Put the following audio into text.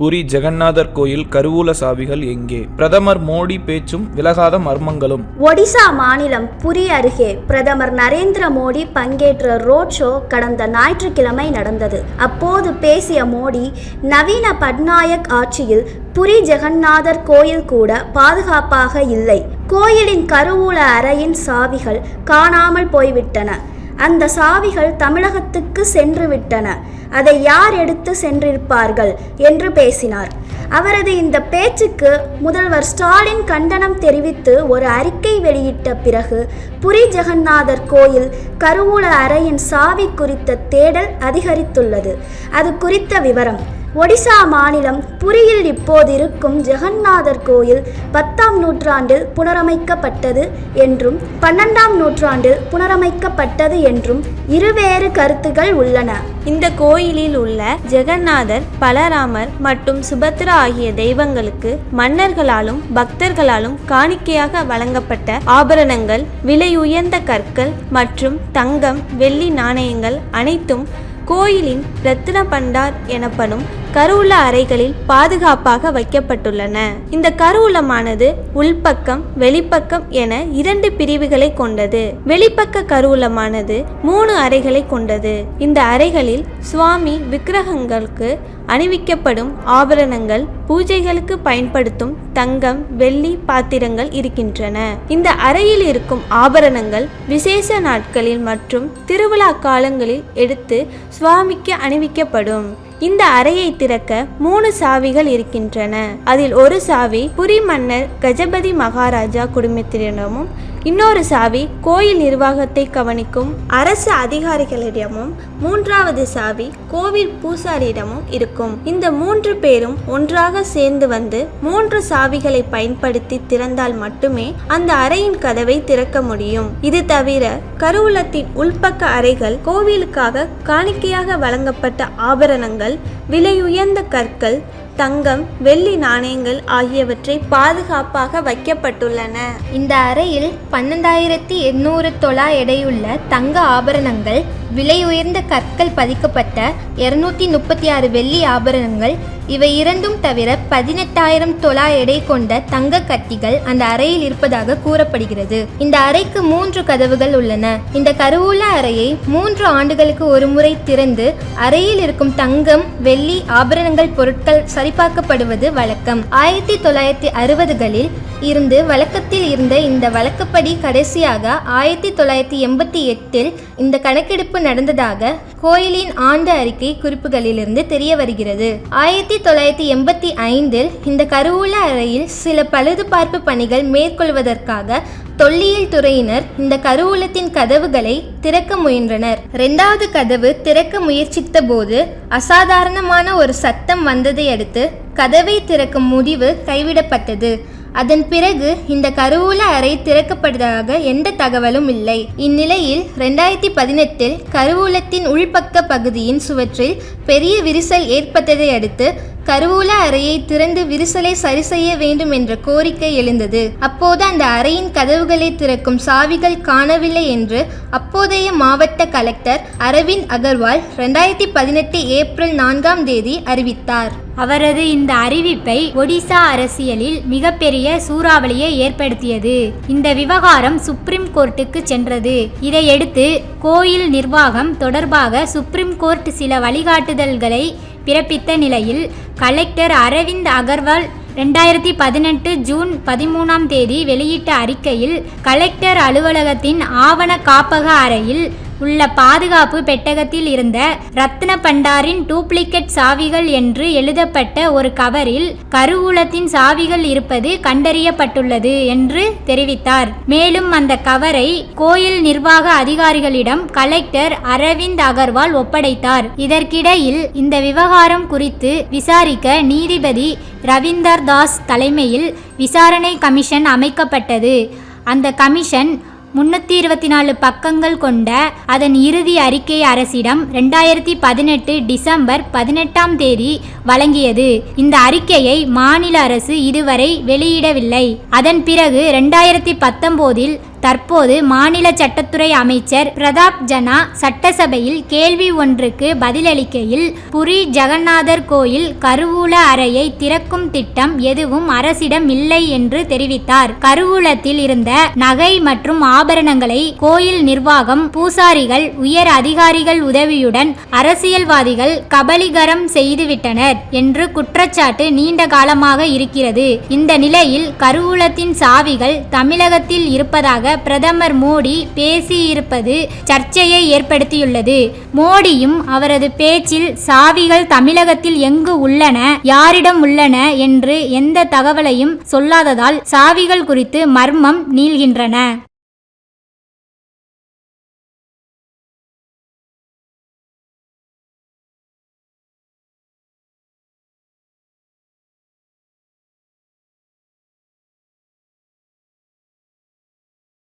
புரி ஜெகநாதர் கோயில் கருவூல சாவிகள் எங்கே? பிரதமர் மோடி பேச்சும் விலகாத மர்மங்களும். ஒடிசா மாநிலம் புரி அருகே பிரதமர் நரேந்திர மோடி பங்கேற்ற ரோட் ஷோ கடந்த ஞாயிற்றுக்கிழமை நடந்தது. அப்போது பேசிய மோடி நவீன பட்நாயக் ஆட்சியில் புரி ஜெகநாதர் கோயில் கூட பாதுகாப்பாக இல்லை. கோயிலின் கருவூல அறையின் சாவிகள் காணாமல் போய்விட்டன. அந்த சாவிகள் தமிழகத்துக்கு சென்று விட்டன. அதை யார் எடுத்து சென்றிருப்பார்கள்? என்று பேசினார். அவரது இந்த பேச்சுக்கு முதல்வர் ஸ்டாலின் கண்டனம் தெரிவித்து ஒரு அறிக்கை வெளியிட்ட பிறகு புரி ஜெகநாதர் கோயில் கருவூல அறையின் சாவி குறித்த தேடல் அதிகரித்துள்ளது. அது குறித்த விவரம் ஒடிசா மாநிலம் புரியில் இப்போது இருக்கும் ஜெகந்நாதர் கோயில் பத்தாம் நூற்றாண்டில் புனரமைக்கப்பட்டது என்றும் பன்னெண்டாம் நூற்றாண்டில் புனரமைக்கப்பட்டது என்றும் இருவேறு கருத்துகள் உள்ளன. இந்த கோயிலில் உள்ள ஜெகநாதர் பலராமர் மற்றும் சுபத்ரா ஆகிய தெய்வங்களுக்கு மன்னர்களாலும் பக்தர்களாலும் காணிக்கையாக வழங்கப்பட்ட ஆபரணங்கள் விலையுயர்ந்த கற்கள் மற்றும் தங்கம் வெள்ளி நாணயங்கள் அனைத்தும் கோயிலின் ரத்ன பண்டார் எனப்படும் கருவூல அறைகளில் பாதுகாப்பாக வைக்கப்பட்டுள்ளன. இந்த கருவூலமானது உள்பக்கம் வெளிப்பக்கம் என இரண்டு பிரிவுகளை கொண்டது. வெளிப்பக்க கருவூலமானது மூணு அறைகளை கொண்டது. இந்த அறைகளில் சுவாமி விக்கிரகங்களுக்கு அணிவிக்கப்படும் ஆபரணங்கள் பூஜைகளுக்கு பயன்படுத்தும் தங்கம் வெள்ளி பாத்திரங்கள் இருக்கின்றன. இந்த அறையில் இருக்கும் ஆபரணங்கள் விசேஷ நாட்களில் மற்றும் திருவிழா காலங்களில் எடுத்து சுவாமிக்கு அணிவிக்கப்படும். இந்த அறையை திறக்க மூணு சாவிகள் இருக்கின்றன. அதில் ஒரு சாவி புரி மன்னர் கஜபதி மகாராஜா குடும்பத்தினரிடமும் இன்னொரு சாவி கோயில் நிர்வாகத்தை கவனிக்கும் அரசு அதிகாரிகளிடமும் மூன்றாவது சாவி கோவில் பூசாரியிடமும் இருக்கும். இந்த மூன்று பேரும் ஒன்றாக சேர்ந்து வந்து மூன்று சாவிகளை பயன்படுத்தி திறந்தால் மட்டுமே அந்த அறையின் கதவை திறக்க முடியும். இது தவிர கருவூலத்தின் உள்பக்க அறைகள் கோவிலுக்காக காணிக்கையாக வழங்கப்பட்ட ஆபரணங்கள் விலையுயர்ந்த கற்கள் தங்கம் வெள்ளி நாணயங்கள் ஆகியவற்றை பாதுகாப்பாக வைக்கப்பட்டுள்ளன. இந்த அறையில் பன்னெண்டாயிரத்தி எண்ணூறு தொலா எடையுள்ள தங்க ஆபரணங்கள் விலை உயர்ந்த கற்கள் பதிக்கப்பட்ட இருநூத்தி முப்பத்தி ஆறு வெள்ளி ஆபரணங்கள் இவை இரண்டும் தவிர பதினெட்டாயிரம் தொலா எடை கொண்ட தங்க கட்டிகள் அந்த அறையில் இருப்பதாக கூறப்படுகிறது. இந்த அறைக்கு மூன்று கதவுகள் உள்ளன. இந்த கருவூல அறையை மூன்று ஆண்டுகளுக்கு ஒரு முறை திறந்து அறையில் இருக்கும் தங்கம் வெள்ளி ஆபரணங்கள் பொருட்கள் சரிபார்க்கப்படுவது வழக்கம். ஆயிரத்தி தொள்ளாயிரத்தி அறுபதுகளில் இருந்து வழக்கத்தில் இருந்த இந்த வழக்கப்படி கடைசியாக ஆயிரத்தி தொள்ளாயிரத்தி எண்பத்தி எட்டில் இந்த கணக்கெடுப்பு நடந்ததாக கோயிலின் ஆண்டு அறிக்கை குறிப்புகளிலிருந்து தெரிய வருகிறது ஆயிரத்தி தொள்ளாயிரத்தி எண்பத்தி ஐந்தில் இந்த கருவூல அறையில் சில பழுதுபார்ப்பு பணிகள் மேற்கொள்வதற்காக தொல்லியல் துறையினர் இந்த கருவூலத்தின் கதவுகளை திறக்க முயன்றனர். இரண்டாவது கதவு திறக்க முயற்சித்த போது அசாதாரணமான ஒரு சத்தம் வந்ததை அடுத்து கதவை திறக்கும் முடிவு கைவிடப்பட்டது. அதன் பிறகு இந்த கருவூல அறை திறக்கப்பட்டதாக எந்த தகவலும் இல்லை. இந்நிலையில் ரெண்டாயிரத்தி பதினெட்டில் கருவூலத்தின் உள்பக்க பகுதியின் சுவற்றில் பெரிய விரிசல் ஏற்பட்டதை அடுத்து கருவூல அறையை திறந்து விரிசலை சரி செய்ய வேண்டும் என்ற கோரிக்கை எழுந்தது. அப்போது அந்த அறையின் கதவுகளை திறக்கும் சாவிகள் காணவில்லை என்று அப்போதைய மாவட்ட கலெக்டர் அரவிந்த் அகர்வால் ரெண்டாயிரத்தி பதினெட்டு ஏப்ரல் நான்காம் தேதி அறிவித்தார். அவரது இந்த அறிவிப்பை ஒடிசா அரசியலில் மிகப்பெரிய சூறாவளியை ஏற்படுத்தியது. இந்த விவகாரம் சுப்ரீம் கோர்ட்டுக்கு சென்றது. இதையடுத்து கோயில் நிர்வாகம் தொடர்பாக சுப்ரீம் கோர்ட் சில வழிகாட்டுதல்களை பிறப்பித்த நிலையில் கலெக்டர் அரவிந்த் அகர்வால் ரெண்டாயிரத்தி பதினெட்டு ஜூன் பதிமூணாம் தேதி வெளியிட்ட அறிக்கையில் கலெக்டர் அலுவலகத்தின் ஆவண காப்பக அறையில் உள்ள பாதுகாப்பு பெட்டகத்தில் இருந்த ரத்ன பண்டாரின் டூப்ளிகேட் சாவிகள் என்று எழுதப்பட்ட ஒரு கவரில் கருவூலத்தின் சாவிகள் இருப்பது கண்டறியப்பட்டுள்ளது என்று தெரிவித்தார். மேலும் அந்த கவரை கோயில் நிர்வாக அதிகாரிகளிடம் கலெக்டர் அரவிந்த் அகர்வால் ஒப்படைத்தார். இதற்கிடையில் இந்த விவகாரம் குறித்து விசாரிக்க நீதிபதி ரவீந்தர் தாஸ் தலைமையில் விசாரணை கமிஷன் அமைக்கப்பட்டது. அந்த கமிஷன் முன்னூற்றி இருபத்தி நாலு பக்கங்கள் கொண்ட அதன் இறுதி அறிக்கை அரசிடம் ரெண்டாயிரத்தி பதினெட்டு டிசம்பர் பதினெட்டாம் தேதி வழங்கியது. இந்த அறிக்கையை மாநில அரசு இதுவரை வெளியிடவில்லை. அதன் பிறகு ரெண்டாயிரத்தி பத்தொம்போதில் தற்போது மாநில சட்டத்துறை அமைச்சர் பிரதாப் ஜனா சட்டசபையில் கேள்வி ஒன்றுக்கு பதிலளிக்கையில் புரி ஜெகநாதர் கோயில் கருவூல அறையை திறக்கும் திட்டம் எதுவும் அரசிடம் இல்லை என்று தெரிவித்தார். கருவூலத்தில் இருந்த நகை மற்றும் ஆபரணங்களை கோயில் நிர்வாகம் பூசாரிகள் உயர் அதிகாரிகள் உதவியுடன் அரசியல்வாதிகள் கபலிகரம் செய்துவிட்டனர் என்று குற்றச்சாட்டு நீண்ட காலமாக இருக்கிறது. இந்த நிலையில் கருவூலத்தின் சாவிகள் தமிழகத்தில் இருப்பதாக பிரதமர் மோடி பேசியிருப்பது சர்ச்சையை ஏற்படுத்தியுள்ளது. மோடியும் அவரது பேச்சில் சாவிகள் தமிழகத்தில் எங்கு உள்ளன யாரிடம் உள்ளன என்று எந்த தகவலையும் சொல்லாததால் சாவிகள் குறித்து மர்மம் நீள்கின்றன.